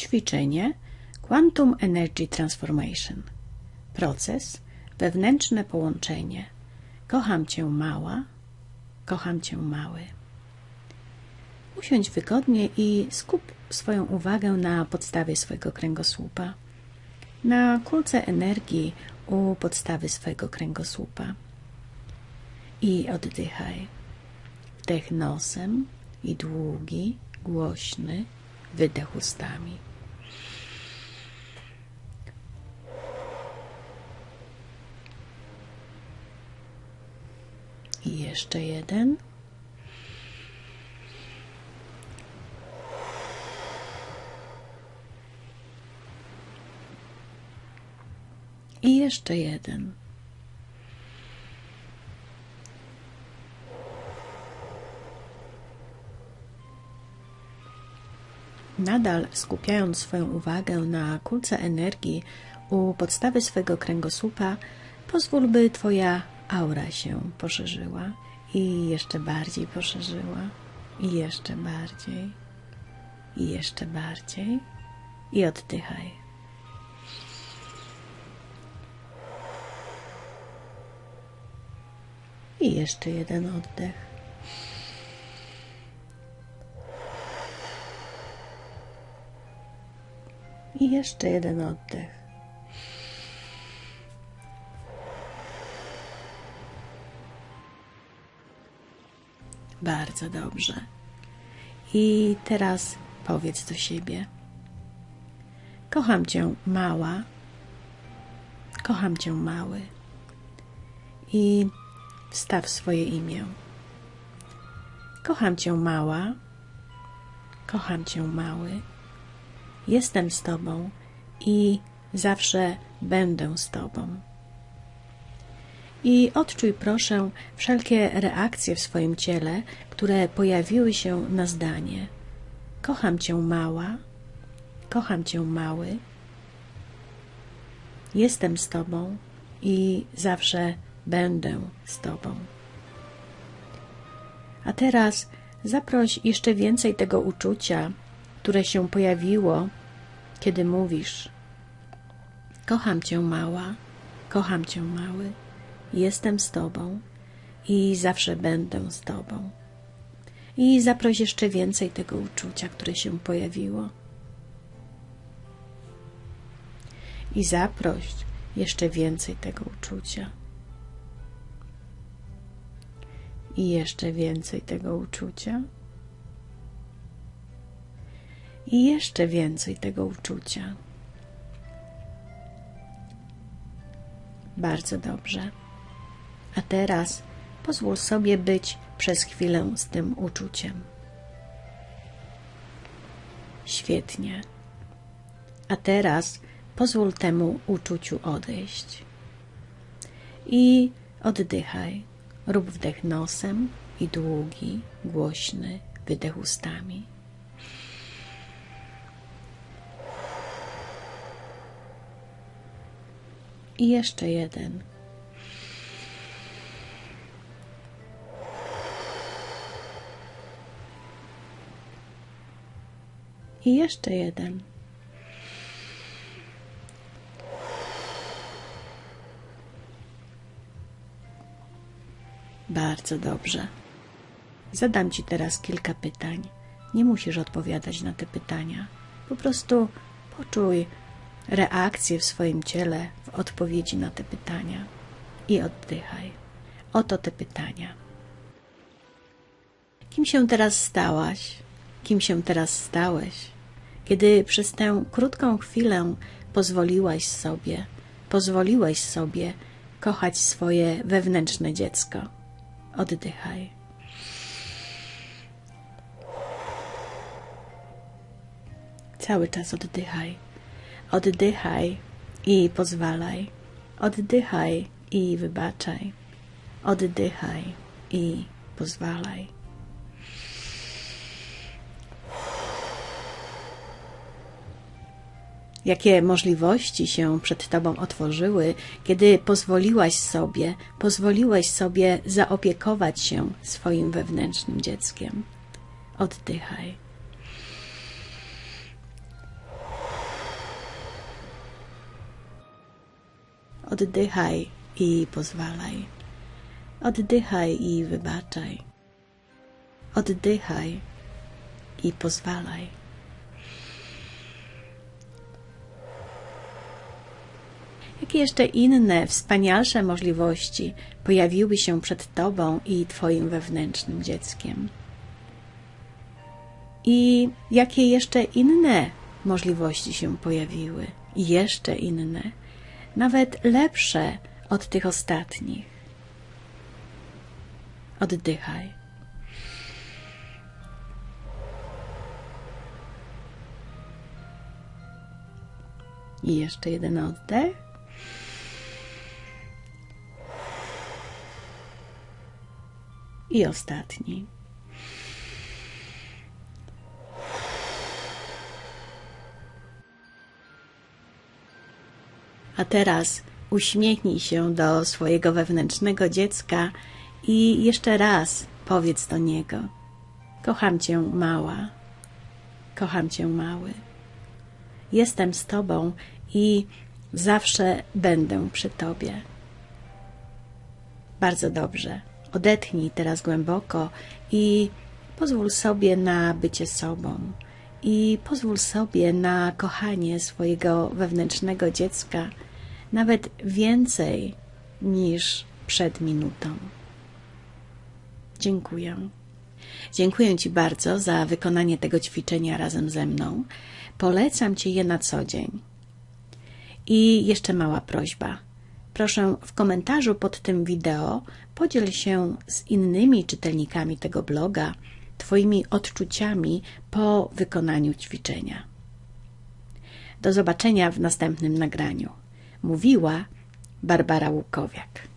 Ćwiczenie Quantum Energy Transformation. Proces, wewnętrzne połączenie. Kocham Cię mała, kocham Cię mały. Usiądź wygodnie i skup swoją uwagę na podstawie swojego kręgosłupa, na kulce energii u podstawy swojego kręgosłupa. I oddychaj. Wdech nosem i długi, głośny wydech ustami. I jeszcze jeden. I jeszcze jeden. Nadal skupiając swoją uwagę na kulce energii u podstawy swego kręgosłupa, pozwól, by Twoja aura się poszerzyła i jeszcze bardziej poszerzyła, i jeszcze bardziej, i jeszcze bardziej, i oddychaj. I jeszcze jeden oddech. I jeszcze jeden oddech. Bardzo dobrze. I teraz powiedz do siebie: Kocham cię, mała. Kocham cię, mały. I wstaw swoje imię. Kocham cię, mała. Kocham cię, mały. Jestem z Tobą i zawsze będę z Tobą. I odczuj proszę wszelkie reakcje w swoim ciele, które pojawiły się na zdanie. Kocham Cię, mała. Kocham Cię, mały. Jestem z Tobą i zawsze będę z Tobą. A teraz zaproś jeszcze więcej tego uczucia, które się pojawiło, kiedy mówisz: Kocham cię, mała, kocham cię, mały, jestem z tobą i zawsze będę z tobą. I zaproś jeszcze więcej tego uczucia, które się pojawiło. I zaproś jeszcze więcej tego uczucia. I jeszcze więcej tego uczucia. i jeszcze więcej tego uczucia. Bardzo dobrze. A teraz pozwól sobie być przez chwilę z tym uczuciem. Świetnie. A teraz pozwól temu uczuciu odejść. I oddychaj. Rób wdech nosem i długi, głośny wydech ustami. I jeszcze jeden. I jeszcze jeden. Bardzo dobrze. Zadam Ci teraz kilka pytań. Nie musisz odpowiadać na te pytania. Po prostu poczuj reakcje w swoim ciele w odpowiedzi na te pytania i oddychaj. Oto te pytania. Kim się teraz stałaś? Kim się teraz stałeś? Kiedy przez tę krótką chwilę pozwoliłaś sobie, pozwoliłeś sobie kochać swoje wewnętrzne dziecko. Oddychaj. Cały czas oddychaj. Oddychaj i pozwalaj. Oddychaj i wybaczaj. Oddychaj i pozwalaj. Jakie możliwości się przed Tobą otworzyły, kiedy pozwoliłaś sobie, pozwoliłeś sobie zaopiekować się swoim wewnętrznym dzieckiem. Oddychaj. Oddychaj i pozwalaj. Oddychaj i wybaczaj. Oddychaj i pozwalaj. Jakie jeszcze inne, wspanialsze możliwości pojawiły się przed Tobą i Twoim wewnętrznym dzieckiem? I jakie jeszcze inne możliwości się pojawiły? Jeszcze inne, nawet lepsze od tych ostatnich. Oddychaj. I jeszcze jeden oddech. I ostatni. A teraz uśmiechnij się do swojego wewnętrznego dziecka i jeszcze raz powiedz do niego: Kocham cię, mała. Kocham cię, mały. Jestem z tobą i zawsze będę przy tobie. Bardzo dobrze. Odetchnij teraz głęboko i pozwól sobie na bycie sobą. I pozwól sobie na kochanie swojego wewnętrznego dziecka nawet więcej niż przed minutą. Dziękuję. Dziękuję Ci bardzo za wykonanie tego ćwiczenia razem ze mną. Polecam Ci je na co dzień. I jeszcze mała prośba. Proszę w komentarzu pod tym wideo podziel się z innymi czytelnikami tego bloga Twoimi odczuciami po wykonaniu ćwiczenia. Do zobaczenia w następnym nagraniu. Mówiła Barbara Łukowiak.